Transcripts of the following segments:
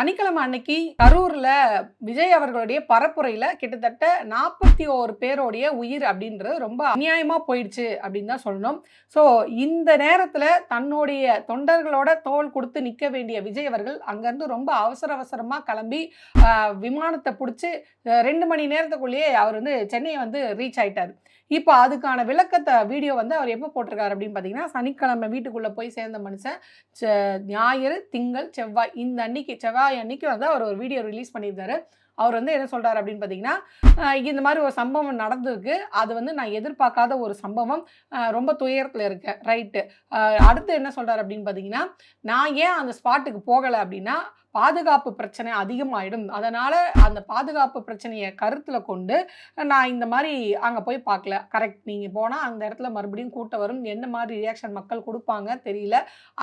சனிக்கிழமை அன்னைக்கு கரூர்ல விஜய் அவர்களுடைய பரப்புரையில கிட்டத்தட்ட நாற்பத்தி ஓரு பேருடைய உயிர் அப்படின்றது ரொம்ப அநியாயமா போயிடுச்சு அப்படின்னு தான் சொல்லணும். ஸோ இந்த நேரத்துல தன்னுடைய தொண்டர்களோட தோல் கொடுத்து நிற்க வேண்டிய விஜய் அவர்கள் அங்கேருந்து ரொம்ப அவசர அவசரமா கிளம்பி விமானத்தை பிடிச்சி ரெண்டு மணி நேரத்துக்குள்ளேயே அவர் வந்து சென்னையை வந்து ரீச் ஆயிட்டார். இப்போ அதுக்கான விளக்கத்தை வீடியோ வந்து அவர் எப்போ போட்டிருக்காரு அப்படின்னு பார்த்தீங்கன்னா சனிக்கிழமை வீட்டுக்குள்ளே போய் சேர்ந்த மனுஷன் ஞாயிறு திங்கள் செவ்வாய் இந்த அன்னைக்கு செவ்வாய் அன்னைக்கு வந்து அவர் ஒரு வீடியோ ரிலீஸ் பண்ணியிருந்தாரு. அவர் வந்து என்ன சொல்கிறார் அப்படின்னு பார்த்தீங்கன்னா இந்த மாதிரி ஒரு சம்பவம் நடந்திருக்கு. அது வந்து நான் எதிர்பார்க்காத ஒரு சம்பவம். ரொம்ப துயரத்தில் இருக்கேன். ரைட்டு அடுத்து என்ன சொல்கிறார் அப்படின்னு பார்த்தீங்கன்னா நான் ஏன் அந்த ஸ்பாட்டுக்கு போகலை அப்படின்னா பாதுகாப்பு பிரச்சனை அதிகமாயிடும். அதனால அந்த பாதுகாப்பு பிரச்சனையை கருத்தில் கொண்டு நான் இந்த மாதிரி அங்கே போய் பார்க்கல. கரெக்ட் நீங்கள் போனால் அந்த இடத்துல மறுபடியும் கூட்டம் வரும். என்ன மாதிரி ரியாக்ஷன் மக்கள் கொடுப்பாங்க தெரியல.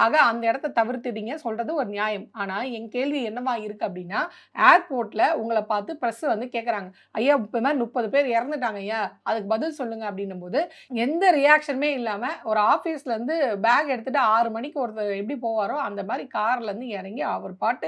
ஆக அந்த இடத்த தவிர்த்துட்டீங்க. சொல்கிறது ஒரு நியாயம். ஆனால் என் கேள்வி என்னவா இருக்குது அப்படின்னா ஏர்போர்ட்டில் உங்களை பார்த்து ப்ரெஸ் வந்து கேட்குறாங்க ஐயா இப்போ மாதிரி முப்பது பேர் இறந்துட்டாங்க ஐயா. அதுக்கு பதில் சொல்லுங்க அப்படின்னும் போது எந்த ரியாக்ஷனுமே இல்லாமல் ஒரு ஆஃபீஸ்லேருந்து பேக் எடுத்துகிட்டு ஆறு மணிக்கு ஒருத்தர் எப்படி போவாரோ அந்த மாதிரி கார்லேருந்து இறங்கி அவர் பாட்டு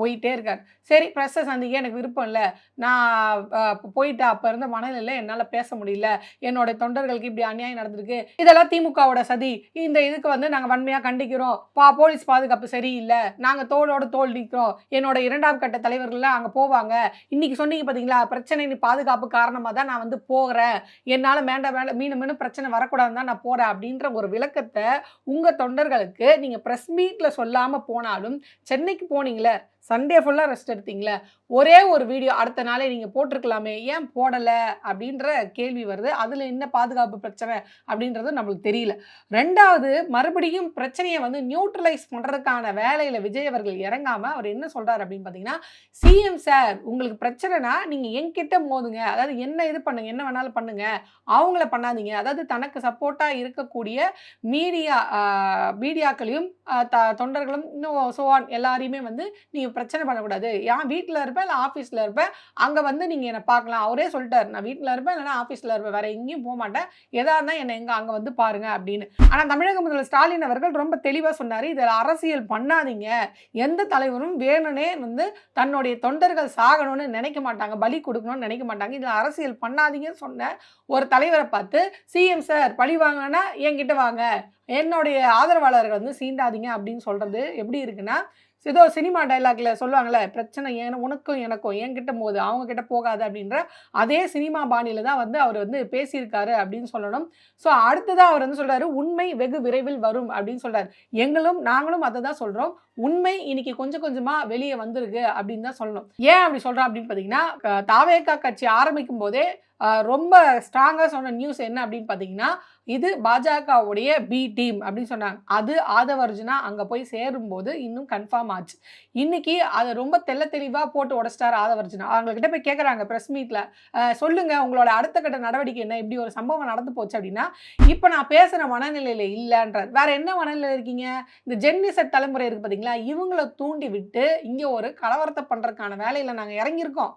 போயிட்டே இருக்கார். சரி ப்ரெஸ்ஸை சந்திக்க எனக்கு விருப்பம் இல்லை. நான் போயிட்டு அப்போ இருந்த மனநிலையில் என்னால் பேச முடியல. என்னோட தொண்டர்களுக்கு இப்படி அநியாயம் நடந்திருக்கு. இதெல்லாம் திமுகவோட சதி. இந்த இதுக்கு வந்து நாங்கள் வன்மையாக கண்டிக்கிறோம். பா போலீஸ் பாதுகாப்பு சரியில்லை. நாங்கள் தோளோட தோல் நிற்கிறோம் என்னோட இரண்டாம் கட்ட தலைவர்கள்லாம் அங்கே போவாங்க. இன்னைக்கு சொன்னீங்க பார்த்தீங்களா பிரச்சனை நீ பாதுகாப்பு காரணமாக தான் நான் வந்து போகிறேன் என்னால் மேண்ட வேண்டாம் மீண்டும் மீண்டும் பிரச்சனை வரக்கூடாதுன்னு தான் நான் போகிறேன் அப்படின்ற ஒரு விளக்கத்தை உங்கள் தொண்டர்களுக்கு நீங்கள் ப்ரெஸ் மீட்டில் சொல்லாமல் போனாலும் சென்னைக்கு போனீங்களே சண்டே ஃபுல்லாக ரெஸ்ட் எடுத்தீங்களே? ஒரே ஒரு வீடியோ அடுத்த நாளே நீங்கள் போட்டிருக்கலாமே ஏன் போடலை? அப்படின்ற கேள்வி வருது. அதில் என்ன பாதுகாப்பு பிரச்சனை அப்படின்றது நம்மளுக்கு தெரியல. ரெண்டாவது மறுபடியும் பிரச்சனையை வந்து நியூட்ரலைஸ் பண்ணுறதுக்கான வேலையில் விஜய் அவர்கள் இறங்காமல் அவர் என்ன சொல்கிறார் அப்படின்னு பார்த்தீங்கன்னா சிஎம் சார் உங்களுக்கு பிரச்சனைனா நீங்கள் என்கிட்ட மோதுங்க. அதாவது என்ன இது பண்ணுங்க? என்ன வேணாலும் பண்ணுங்க. அவங்கள பண்ணாதீங்க. அதாவது தனக்கு சப்போர்ட்டாக இருக்கக்கூடிய மீடியா மீடியாக்களையும் த தொண்டர்களும் இன்னும் சோவான் எல்லாரையுமே வந்து நீங்கள் பிரச்சனை பண்ணக்கூடாது. ஏன் வீட்டில் இருப்பேன் இல்லை ஆஃபீஸில் இருப்பேன் அங்கே வந்து நீங்கள் என்னை பார்க்கலாம். அவரே சொல்லிட்டார் நான் வீட்டில் இருப்பேன் இல்லைனா ஆஃபீஸில் இருப்பேன். வேறு எங்கேயும் போக மாட்டேன். எதா இருந்தால் என்னை எங்கே அங்கே வந்து பாருங்க. அப்படின்னு. ஆனால் தமிழக முதல்வர் ஸ்டாலின் அவர்கள் ரொம்ப தெளிவாக சொன்னார் இதில் அரசியல் பண்ணாதீங்க. எந்த தலைவரும் வேணும்னே வந்து தன்னுடைய தொண்டர்கள் சாகணும்னு நினைக்க மாட்டாங்க. பலி கொடுக்கணும்னு நினைக்க மாட்டாங்க. இதில் அரசியல் பண்ணாதீங்கன்னு சொன்ன ஒரு தலைவரை பார்த்து சிஎம் சார் பழி வாங்கினா என்கிட்ட வாங்க. என்னுடைய ஆதரவாளர்கள் வந்து சீண்டாதீங்க அப்படின்னு சொல்கிறது எப்படி இருக்குன்னா ஏதோ சினிமா டைலாக்ல சொல்லுவாங்கல்ல பிரச்சனை ஏன் உனக்கும் எனக்கும் என்கிட்ட போது அவங்க கிட்ட போகாது அப்படின்ற அதே சினிமா பாணியில தான் வந்து அவர் வந்து பேசியிருக்காரு அப்படின்னு சொல்லணும். ஸோ அடுத்ததான் அவர் வந்து சொல்றாரு உண்மை வெகு விரைவில் வரும் அப்படின்னு சொல்றாரு. எங்களும் நாங்களும் அதை தான் சொல்றோம். உண்மை இன்னைக்கு கொஞ்சம் கொஞ்சமா வெளியே வந்திருக்கு அப்படின்னு தான் சொல்லணும். ஏன் அப்படி சொல்றோம் அப்படின்னு பார்த்தீங்கன்னா தாவேக்கா கட்சி ஆரம்பிக்கும் போதே ரொம்ப ஸ்ட்ராங்காக சொன்ன நியூஸ் என்ன அப்படின்னு பார்த்தீங்கன்னா இது பாஜகவுடைய பி டீம் அப்படின்னு சொன்னாங்க. அது ஆதவர்ஜுனா அங்கே போய் சேரும்போது இன்னும் கன்ஃபார்ம் ஆச்சு. இன்னைக்கு அதை ரொம்ப தெள்ள தெளிவாக போட்டு உடச்சிட்டார் ஆதவர்ஜுனா அவங்கக்கிட்ட போய் கேட்குறாங்க ப்ரெஸ் மீட்டில் சொல்லுங்க உங்களோட அடுத்த கட்ட நடவடிக்கை என்ன? இப்படி ஒரு சம்பவம் நடந்து போச்சு அப்படின்னா இப்போ நான் பேசுகிற மனநிலையில் இல்லைன்றார். வேற என்ன மனநிலையில் இருக்கீங்க? இந்த ஜென்னிசட் தலைமுறை இருக்கு பார்த்தீங்களா இவங்களை தூண்டி விட்டு இங்கே ஒரு கலவரத்தை பண்ணுறதுக்கான வேலையில் நாங்கள் இறங்கியிருக்கோம்.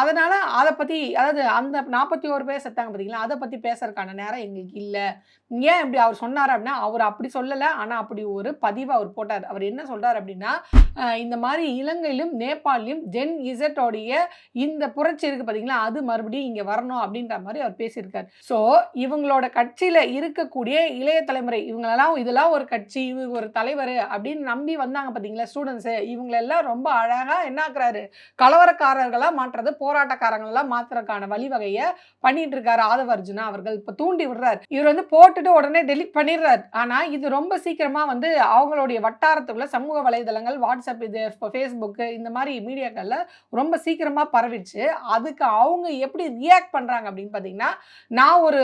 அதனால் அதை பற்றி அதாவது அந்த நாற்பத்தி ஓரு பேர் செத்தாங்க பார்த்தீங்களா அதை பற்றி பேசுறதுக்கான நேரம் எங்களுக்கு இல்லை. ஏன் இப்படி அவர் சொன்னார் அப்படின்னா அவர் அப்படி சொல்லலை. ஆனால் அப்படி ஒரு பதிவை அவர் போட்டார். அவர் என்ன சொல்கிறார் அப்படின்னா இந்த மாதிரி இலங்கையிலும் நேபாளிலும் ஜென் இசட்டோடைய இந்த புரட்சி இருக்குது பார்த்தீங்களா அது மறுபடியும் இங்கே வரணும் அப்படின்ற மாதிரி அவர் பேசியிருக்கார். ஸோ இவங்களோட கட்சியில் இருக்கக்கூடிய இளைய தலைமுறை இவங்களெல்லாம் இதெல்லாம் ஒரு கட்சி இவங்க ஒரு தலைவர் அப்படின்னு நம்பி வந்தாங்க பார்த்தீங்களா ஸ்டூடெண்ட்ஸு இவங்களெல்லாம் ரொம்ப அழகாக என்ன ஆக்குறாரு? கலவரக்காரர்களாக மாற்றுறது போராட்டக்காரங்களெல்லாம் மாத்துறதுக்கான வழிவகையை பண்ணிட்டு இருக்காரு ஆதவ அர்ஜுனா அவர்கள். இப்போ தூண்டி விடுறாரு. இவர் வந்து போட்டுட்டு உடனே டெலிட் பண்ணிடுறாரு. ஆனால் இது ரொம்ப சீக்கிரமா வந்து அவங்களுடைய வட்டாரத்துக்குள்ள சமூக வலைதளங்கள் வாட்ஸ்அப் இது ஃபேஸ்புக்கு இந்த மாதிரி மீடியாக்களில் ரொம்ப சீக்கிரமாக பரவிடுச்சு. அதுக்கு அவங்க எப்படி ரியாக்ட் பண்ணுறாங்க அப்படின்னு பார்த்தீங்கன்னா நான் ஒரு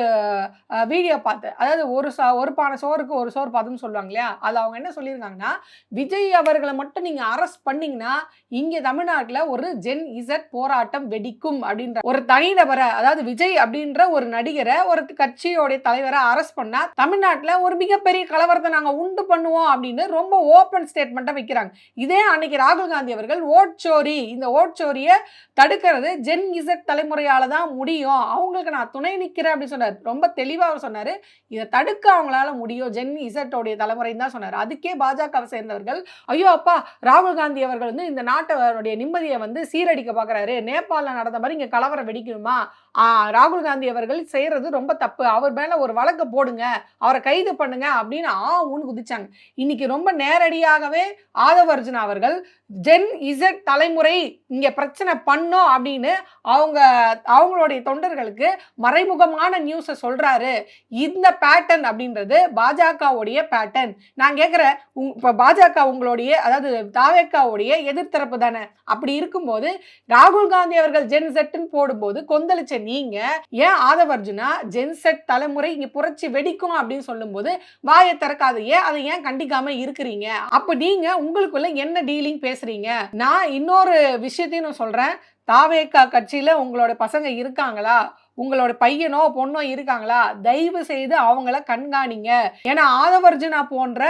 வீடியோ பார்த்தேன். அதாவது ஒரு சோ ஒரு பானை சோறுக்கு ஒரு சோறு பார்த்துன்னு சொல்லுவாங்க இல்லையா? அது அவங்க என்ன சொல்லியிருக்காங்கன்னா விஜய் அவர்களை மட்டும் நீங்கள் அரெஸ்ட் பண்ணிங்கன்னா இங்கே தமிழ்நாட்டில் ஒரு ஜென் இசட் போராட்டம் வெடிக்கும் அப்படின்ற ஒரு தனிநபரை அதாவது விஜய் அப்படின்ற ஒரு நடிகரை ஒரு கட்சியோடைய தலைவரை அரெஸ்ட் பண்ணால் தமிழ்நாட்டில் ஒரு மிகப்பெரிய கலவரத்தை நாங்கள் உண்டு பண்ணுவோம் அப்படின்னு ரொம்ப ஓப்பன் ஸ்டேட்மெண்ட்டை வைக்கிறாங்க. இதே அன்னைக்கு ராகுல் காந்தி அவர்கள் ஓட்சோரி இந்த ஓட்சோரியை தடுக்கிறது ஜென் இசட் தலைமுறையால தான் முடியும். அவங்களுக்கு நான் துணை நிற்கிறேன் அப்படின்னு சொன்னார். ரொம்ப தெளிவாக அவர் சொன்னார். இதை தடுக்க அவங்களால முடியும். ஜென் இசட்டோடைய தலைமுறைன்னு தான் சொன்னார். அதுக்கே பாஜகவை சேர்ந்தவர்கள் ஐயோ அப்பா ராகுல் காந்தி அவர்கள் வந்து இந்த நாட்டவருடைய நிம்மதியை வந்து சீரடிக்க பார்க்குறாரு நேபாளில் நடந்த மாதிரி இங்கே கலவரம் வெடிக்கணுமா ராகுல் காந்தி அவர்கள் செய்யறது ரொம்ப தப்பு. அவர் மேல ஒரு வழக்கு போடுங்க அவரை கைது பண்ணுங்க அப்படின்னு ஆ ஊன்னு குதிச்சாங்க. இன்னைக்கு ரொம்ப நேரடியாகவே ஆதவர்ஜுன் அவர்கள் ஜென் இசட் தலைமுறை இங்க பிரச்சனை பண்ணோம் அப்படின்னு அவங்க அவங்களுடைய தொண்டர்களுக்கு மறைமுகமான நியூஸை சொல்றாரு. இந்த பேட்டர்ன் அப்படின்றது பாஜகவுடைய பேட்டர்ன் நான் கேட்குறேன் இப்போ பாஜக உங்களுடைய அதாவது தாவேக்காவுடைய எதிர்த்தரப்பு தானே? அப்படி இருக்கும்போது ராகுல் காந்தி காந்தி அவர்கள் ஜென் செட்னு போடும்போது கொந்தளிச்ச நீங்க ஏன் ஆதவர்ஜுனா ஜென் செட் தலைமுறை இங்க புரட்சி வெடிக்கும் அப்படின்னு சொல்லும்போது வாயை திறக்காது. ஏன் அதை ஏன் கண்டிக்காம இருக்கிறீங்க? அப்ப நீங்க உங்களுக்குள்ள என்ன டீலிங் பேசுறீங்க? நான் இன்னொரு விஷயத்தையும் நான் சொல்றேன். தாவேக்கா கட்சியில உங்களோட பசங்க இருக்காங்களா? உங்களோட பையனோ பொண்ணோ இருக்காங்களா? தயவு செய்து அவங்கள கண்காணிங்க. ஏன்னா ஆதவர்ஜுனா போன்ற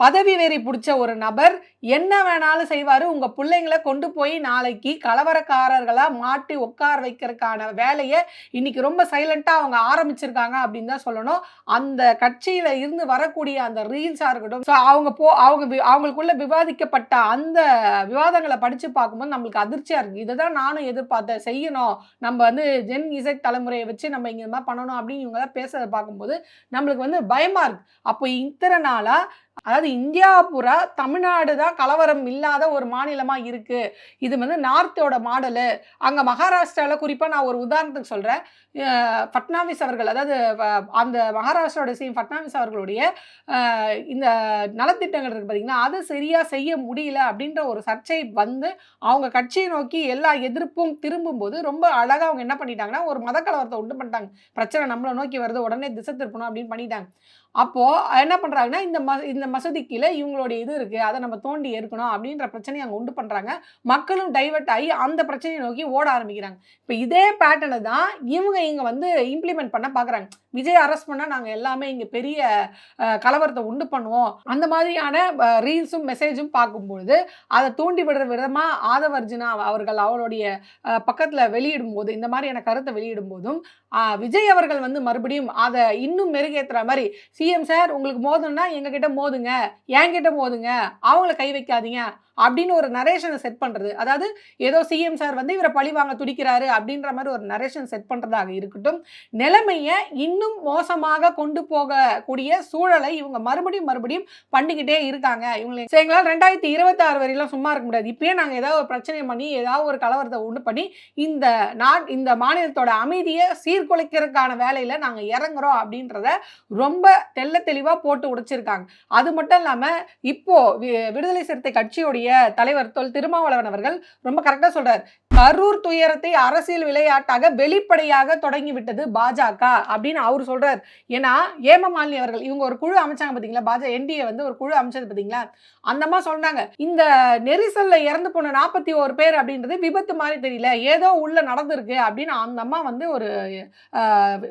பதவி வெறி பிடிச்ச ஒரு நபர் என்ன வேணாலும் செய்வார். உங்கள் பிள்ளைங்களை கொண்டு போய் நாளைக்கு கலவரக்காரர்களாக மாட்டி உட்கார வைக்கிறதுக்கான வேலையை இன்னைக்கு ரொம்ப சைலண்ட்டாக அவங்க ஆரம்பிச்சிருக்காங்க அப்படின்னு தான் சொல்லணும். அந்த கட்சியில் இருந்து வரக்கூடிய அந்த ரீல்ஸாக இருக்கட்டும் ஸோ அவங்க போ அவங்க வி- அவங்களுக்குள்ள விவாதிக்கப்பட்ட அந்த விவாதங்களை படித்து பார்க்கும்போது நம்மளுக்கு அதிர்ச்சியாக இருக்குது இதை தான் நானும் எதிர்பார்த்தேன். செய்யணும். நம்ம வந்து ஜென் இசை தலைமுறையை வச்சு நம்ம இங்கே இந்த மாதிரி பண்ணணும் அப்படின்னு இவங்கெல்லாம் பேசுகிறத பேசுறதை பார்க்கும்போது நம்மளுக்கு வந்து பயமாக இருக்குது அப்போ இத்தனை நாளாக அதாவது இந்தியா பூரா தமிழ்நாடு தான் கலவரம் இல்லாத ஒரு மாநிலமாக இருக்குது இது வந்து நார்த்தோட மாடலு. அங்கே மகாராஷ்டிராவில் குறிப்பாக நான் ஒரு உதாரணத்துக்கு சொல்கிறேன் ஃபட்னாவிஸ் அவர்கள் அதாவது அந்த மகாராஷ்டிராவோட சிஎம் ஃபட்னாவிஸ் அவர்களுடைய இந்த நலத்திட்டங்கள் இருக்கு பார்த்திங்கன்னா அது சரியாக செய்ய முடியல அப்படின்ற ஒரு சர்ச்சை வந்து அவங்க கட்சியை நோக்கி எல்லா எதிர்ப்பும் திரும்பும்போது ரொம்ப அழகாக அவங்க என்ன பண்ணிட்டாங்கன்னா ஒரு மத கலவரத்தை உண்டு பண்ணிட்டாங்க. பிரச்சனை நம்மளை நோக்கி வருது உடனே திசை திருப்பணும் அப்படின்னு பண்ணிட்டாங்க. அப்போ என்ன பண்றாங்கன்னா இந்த ம இந்த மசூதி கீழே இவங்களுடைய இது இருக்கு அதை நம்ம தோண்டி ஏற்கணும் அப்படின்ற பிரச்சனையை அங்கே உண்டு பண்றாங்க. மக்களும் டைவர்ட் ஆகி அந்த பிரச்சனையை நோக்கி ஓட ஆரம்பிக்கிறாங்க. இப்போ இதே பேட்டர்னை தான் இவங்க இங்க வந்து இம்ப்ளிமெண்ட் பண்ண பாக்குறாங்க. விஜய் அரெஸ்ட் பண்ணா நாங்க எல்லாமே இங்க பெரிய அஹ், கலவரத்தை உண்டு பண்ணுவோம். அந்த மாதிரியான ரீல்ஸும் மெசேஜும் பார்க்கும்பொழுது அதை தூண்டி விடுற விதமா ஆதவர்ஜுனா அவர்கள் அவருடைய அஹ், பக்கத்துல வெளியிடும் போது இந்த மாதிரியான கருத்தை வெளியிடும் போதும் விஜய் அவர்கள் வந்து மறுபடியும் அதை இன்னும் மெருகேத்துற மாதிரி சிஎம் சார் உங்களுக்கு மோதணும்னா எங்ககிட்ட மோதுங்க. என்கிட்ட மோதுங்க. அவங்கள கை வைக்காதீங்க. அப்படின்னு ஒரு நரேஷனை செட் பண்ணுறது அதாவது ஏதோ சிஎம் சார் வந்து இவரை பழி வாங்க துடிக்கிறாரு அப்படின்ற மாதிரி ஒரு நரேஷன் செட் பண்ணுறதாக இருக்கட்டும். நிலைமையை இன்னும் மோசமாக கொண்டு போகக்கூடிய சூழலை இவங்க மறுபடியும் மறுபடியும் பண்ணிக்கிட்டே இருக்காங்க. இவங்களை சரி, எங்களால் ரெண்டாயிரத்தி இருபத்தி ஆறு சும்மா இருக்க முடியாது. இப்பயே நாங்கள் ஏதாவது ஒரு பிரச்சனை பண்ணி ஏதாவது ஒரு கலவரத்தை உண்டு பண்ணி இந்த நாட் இந்த மாநிலத்தோட அமைதியை சீர்குலைக்கிறதுக்கான வேலையில் நாங்கள் இறங்குறோம் அப்படின்றத ரொம்ப தெள்ள தெளிவாக போட்டு உடைச்சிருக்காங்க. அது மட்டும் இல்லாமல் இப்போ வி- விடுதலை சிறுத்தை கட்சியுடைய தலைவர் தொல் திருமாவளவன் அவர்கள் ரொம்ப கரெக்டாக சொல்றார். கரூர் துயரத்தை அரசியல் விளையாட்டாக வெளிப்படையாக தொடங்கி விட்டது பாஜக அப்படின்னு அவர் சொல்றார். ஏன்னா ஏமமாலினி அவர்கள் இவங்க ஒரு குழு அமைச்சாங்க பாத்தீங்களா? பாஜக என்டிஏ வந்து ஒரு குழு அமைச்சது பாத்தீங்களா? அந்த சொன்னாங்க இந்த நெரிசல்ல இறந்து போன நாற்பத்தி ஓரு பேர் அப்படின்றது விபத்து மாதிரி தெரியல ஏதோ உள்ள நடந்திருக்கு அப்படின்னு அந்த அம்மா வந்து ஒரு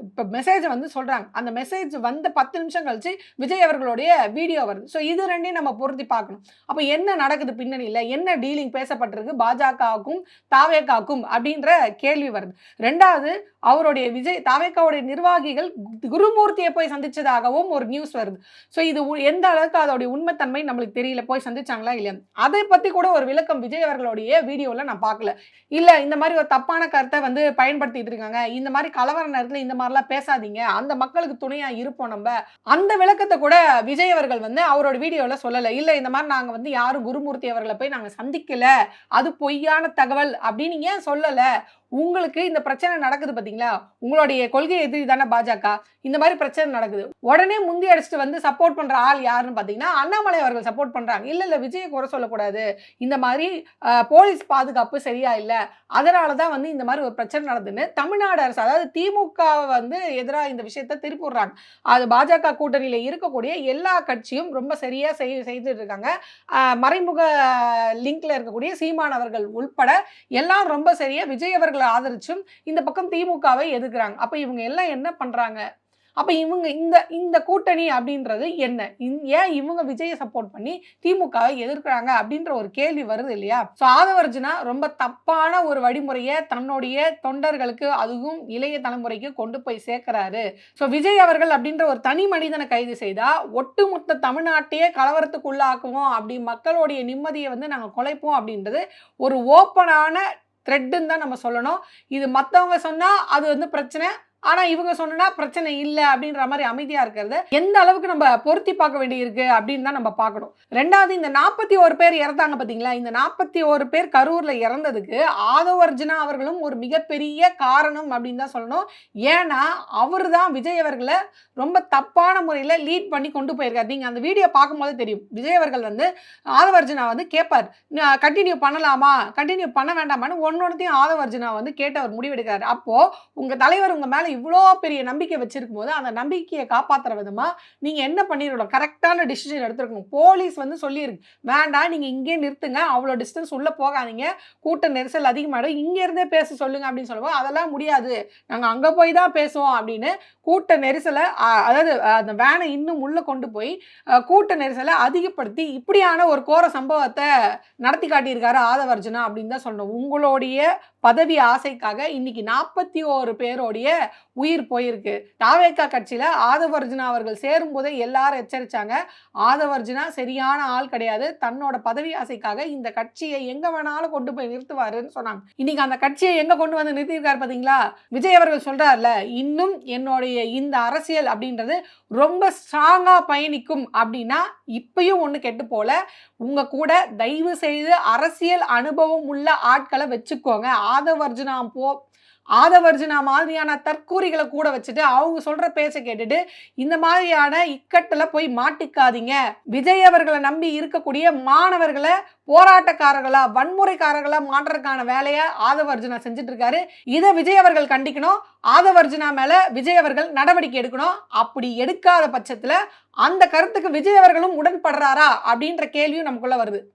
இப்போ மெசேஜை வந்து சொல்றாங்க. அந்த மெசேஜ் வந்த பத்து நிமிஷம் கழிச்சு விஜய் அவர்களுடைய வீடியோ வருது. ஸோ இது ரெண்டையும் நம்ம பொருத்தி பார்க்கணும். அப்போ என்ன நடக்குது பின்னணியில் என்ன டீலிங் பேசப்பட்டிருக்கு? பாஜகவுக்கும் தாவேக்காக்கும் அப்படின்ற கேள்வி வருது. ரெண்டாவது அவருடைய விஜய் தாவேக்காவுடைய நிர்வாகிகள் குருமூர்த்தியை போய் சந்திச்சதாகவும் ஒரு நியூஸ் வருது. ஸோ இது எந்த அளவுக்கு அதோடைய உண்மைத்தன்மை நம்மளுக்கு தெரியல போய் சந்திச்சாங்களா இல்லையா? அதை பத்தி கூட ஒரு விளக்கம் விஜய் அவர்களுடைய வீடியோவில் நான் பார்க்கல. இல்ல இந்த மாதிரி ஒரு தப்பான கருத்தை வந்து பயன்படுத்திட்டு இருக்காங்க. இந்த மாதிரி கலவர நேரத்தில் இந்த மாதிரிலாம் பேசாதீங்க. அந்த மக்களுக்கு துணையா இருப்போம் நம்ம. அந்த விளக்கத்தை கூட விஜய் அவர்கள் வந்து அவரோட வீடியோவில் சொல்லலை. இல்லை இந்த மாதிரி நாங்கள் வந்து யாரும் குருமூர்த்தி அவர்களை போய் நாங்கள் சந்திக்கல. அது பொய்யான தகவல் அப்படின்னு ஏன் சொல்லலை? உங்களுக்கு இந்த பிரச்சனை நடக்குது பார்த்தீங்களா உங்களுடைய கொள்கை எதிரி தானே பாஜக. இந்த மாதிரி பிரச்சனை நடக்குது. உடனே முந்தி அடிச்சுட்டு வந்து சப்போர்ட் பண்ணுற ஆள் யாருன்னு பார்த்தீங்கன்னா அண்ணாமலை அவர்கள் சப்போர்ட் பண்ணுறாங்க இல்லை இல்லை விஜயை குறை சொல்லக்கூடாது. இந்த மாதிரி போலீஸ் பாதுகாப்பு சரியா இல்லை. அதனால தான் வந்து இந்த மாதிரி ஒரு பிரச்சனை நடந்துன்னு தமிழ்நாடு அரசு அதாவது திமுக வந்து எதிராக இந்த விஷயத்த திருப்பி விடுறாங்க அது பாஜக கூட்டணியில் இருக்கக்கூடிய எல்லா கட்சியும் ரொம்ப சரியாக செய் செய்துட்டு இருக்காங்க. மறைமுக லிங்க்ல இருக்கக்கூடிய சீமானவர்கள் உள்பட எல்லாம் ரொம்ப சரியாக விஜய் அவர்கள் ஆதரிச்சும் இந்த பக்கம் திமுகவை எதிர்க்கிறாங்க. அப்ப இவங்க எல்லாம் என்ன பண்றாங்க? அப்ப இவங்க இந்த இந்த கூட்டணி அப்படின்றது என்ன? இந்- ஏன் இவங்க விஜயை சப்போர்ட் பண்ணி திமுகவை எதிர்க்கிறாங்க அப்படின்ற ஒரு கேள்வி வருது இல்லையா? ஸோ ஆதவர்ஜுனா ரொம்ப தப்பான ஒரு வழிமுறையை தன்னுடைய தொண்டர்களுக்கு அதுவும் இளைய தலைமுறைக்கு கொண்டு போய் சேர்க்கிறாரு. ஸோ விஜய் அவர்கள் அப்படின்ற ஒரு தனி மனிதனை கைது செய்தா ஒட்டுமொத்த தமிழ்நாட்டையே கலவரத்துக்குள்ளாக்குவோம் அப்படி மக்களுடைய நிம்மதியை வந்து நாங்கள் குலைப்போம் அப்படின்றது ஒரு ஓப்பனான த்ரெட்டுன்னு தான் நம்ம சொல்லணும். இது மற்றவங்க சொன்னால் அது வந்து பிரச்சனை ஆனால் இவங்க சொன்னா பிரச்சனை இல்லை அப்படின்ற மாதிரி அமைதியாக இருக்கிறத எந்த அளவுக்கு நம்ம பொருத்தி பார்க்க வேண்டியிருக்கு அப்படின்னு தான் நம்ம பார்க்கணும். ரெண்டாவது இந்த நாற்பத்தி ஒரு பேர் இறந்தாங்க பார்த்தீங்களா இந்த நாற்பத்தி ஒரு பேர் கரூரில் இறந்ததுக்கு ஆதவர்ஜுனா அவர்களும் ஒரு மிகப்பெரிய காரணம் அப்படின்னு தான் சொல்லணும். ஏன்னா அவர் தான் விஜய் அவர்களை ரொம்ப தப்பான முறையில் லீட் பண்ணி கொண்டு போயிருக்காரு. நீங்கள் அந்த வீடியோ பார்க்கும்போது தெரியும். விஜய் அவர்கள் வந்து ஆதவர்ஜுனா வந்து கேட்பார் கண்டினியூ பண்ணலாமா? கண்டினியூ பண்ண வேண்டாமான்னு ஒன்னொன்றையும் ஆதவர்ஜுனா வந்து கேட்டு அவர் முடிவெடுக்கிறார். அப்போது உங்கள் தலைவர் உங்கள் மேலே இவ்வளோ பெரிய நம்பிக்கை வச்சிருக்கும் போது அந்த நம்பிக்கையை காப்பாற்றுற விதமாக நீங்கள் என்ன பண்ணிடணும் கரெக்டான டிசிஷன் எடுத்துருக்கணும். போலீஸ் வந்து சொல்லியிருக்கு. வேண்டாம் நீங்கள் இங்கே நிறுத்துங்க. அவ்வளோ டிஸ்டன்ஸ் உள்ளே போகாதீங்க. கூட்ட நெரிசல் அதிகமாகிடும் இங்கேருந்தே பேச சொல்லுங்க அப்படின்னு சொல்லுவோம் அதெல்லாம் முடியாது. நாங்கள் அங்கே போய் தான் பேசுவோம் அப்படின்னு கூட்ட நெரிசலை அதாவது அந்த வேனை இன்னும் உள்ளே கொண்டு போய் கூட்ட நெரிசலை அதிகப்படுத்தி இப்படியான ஒரு கோர சம்பவத்தை நடத்தி காட்டியிருக்காரு ஆதவர்ஜனா அப்படின்னு தான் சொல்லணும். உங்களுடைய பதவி ஆசைக்காக இன்னைக்கு நாற்பத்தி ஓரு பேரோடைய உயிர் போயிருக்கு. தாவேக்கா கட்சியில் ஆதவர்ஜுனா அவர்கள் சேரும் போதே எல்லாரும் எச்சரிச்சாங்க. ஆதவர்ஜுனா சரியான ஆள் கிடையாது. தன்னோட பதவி ஆசைக்காக இந்த கட்சியை எங்க வேணாலும் கொண்டு போய் நிறுத்துவாருன்னு சொன்னாங்க. இன்னைக்கு அந்த கட்சியை எங்க கொண்டு வந்து நிறுத்தியிருக்காரு பார்த்தீங்களா விஜய் அவர்கள் சொல்றாருல இன்னும் என்னுடைய இந்த அரசியல் அப்படின்றது ரொம்ப ஸ்ட்ராங்கா பயணிக்கும் அப்படின்னா இப்பயும் ஒண்ணு கெட்டு போல. உங்க கூட தயவு செய்து அரசியல் அனுபவம் உள்ள ஆட்களை வச்சுக்கோங்க. ஆதவர்ஜுனா போ ஆதவர்ஜுனா மாதிரியான தற்கூரிகளை கூட வச்சுட்டு அவங்க சொல்ற பேச்சை கேட்டுட்டு இந்த மாதிரியான இக்கட்டில் போய் மாட்டிக்காதீங்க. விஜய் அவர்களை நம்பி இருக்கக்கூடிய மாணவர்களை போராட்டக்காரர்களா வன்முறைக்காரர்களா மாற்றுறதுக்கான வேலையை ஆதவர்ஜுனா செஞ்சுட்டு இருக்காரு இதை விஜய் அவர்கள் கண்டிக்கணும். ஆதவர்ஜுனா மேல விஜய் அவர்கள் நடவடிக்கை எடுக்கணும். அப்படி எடுக்காத பட்சத்துல அந்த கருத்துக்கு விஜய் அவர்களும் உடன்படுறாரா அப்படின்ற கேள்வியும் நமக்குள்ள வருது.